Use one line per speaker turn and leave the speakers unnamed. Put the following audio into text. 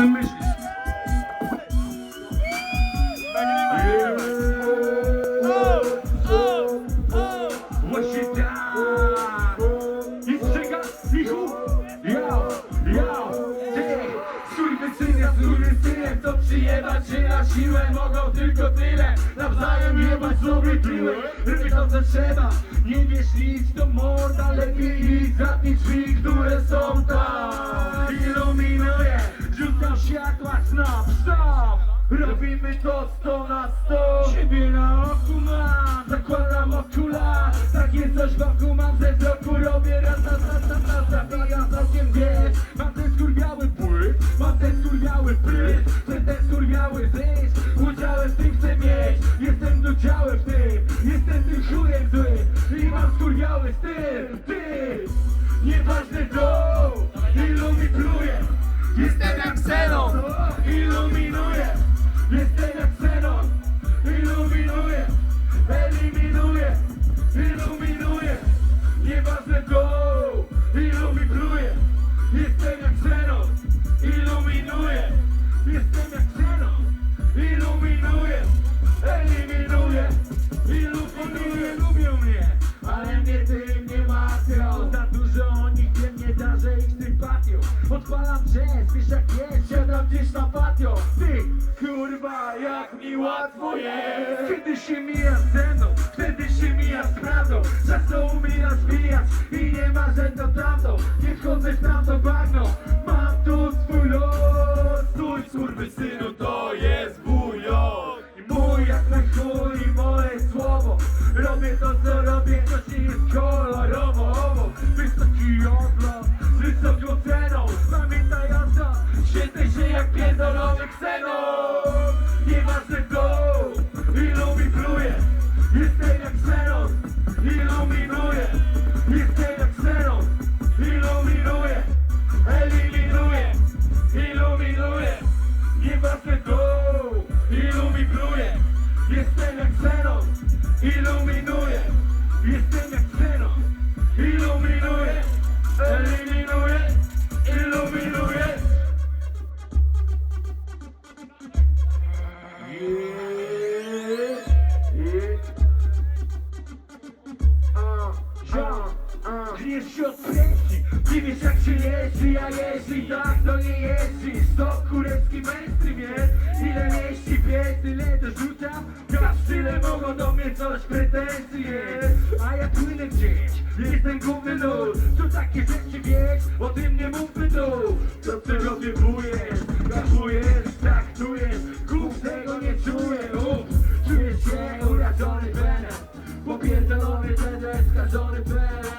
tym myślisz? To przyjebać się na siłę Mogą tylko tyle, nawzajem jebać sobie piłę Ryby to co trzeba, nie wiesz nic, to morda Lepiej idź, zamknij drzwi, które są tam stop Robimy to 100 na 100 Ciebie na oku mam, zakładam okular Takie coś wokół mam. Ze wzroku Robię raz, raz, raz, raz, raz Zabijam całkiem wiesz Mam ten skurwiały płyt. Mam ten skurwiały pryt. Chcę ten skurwiały zysk Udziałem w tym chcę mieć. Jestem dodziałem w tym. Jestem tym chórem złym. I mam skurwiały styl. Ty Nieważne to Ilu mi pluje Pluje Jestem jak Xenon. Iluminuje. Jestem jak Xenon. Iluminuje. Eliminuje Iluminuje Lubią mnie. Ale mnie tym nie martwią Za dużo o nich wiem, nie darzę ich sympatią. Odpalam jazz, wiesz jak jest Siadam gdzieś na patio. Ty, kurwa, jak mi łatwo jest. Kiedy się mija ze mną Wtedy się mija z prawdą Czas to umiera zbijać I nie ma że to tamto Nie wchodzę w tamto bagno Mam tu swój los. Twój skurwysynu to jest mój los. I mój jak na chuj i moje słowo. Robię to co robię, to się jest kolorowo. Owo Wysoki odlot Mi pluje Jestem jak ksenon, iluminuję Jestem jak ksenon, iluminuję Eliminuję, iluminuję Gniesz się od Nie wiesz jak się jeździ, a jeździ tak to nie jeździ coś pretensje A ja płynę gdzieś, jestem główny lud Co takie rzeczy wiesz, o tym nie mówmy tu Co ty rozjebujesz, gachujesz, traktujesz Kup tego nie czuję, uff Czuję się urażony benem Popierdolony TD, skażony pen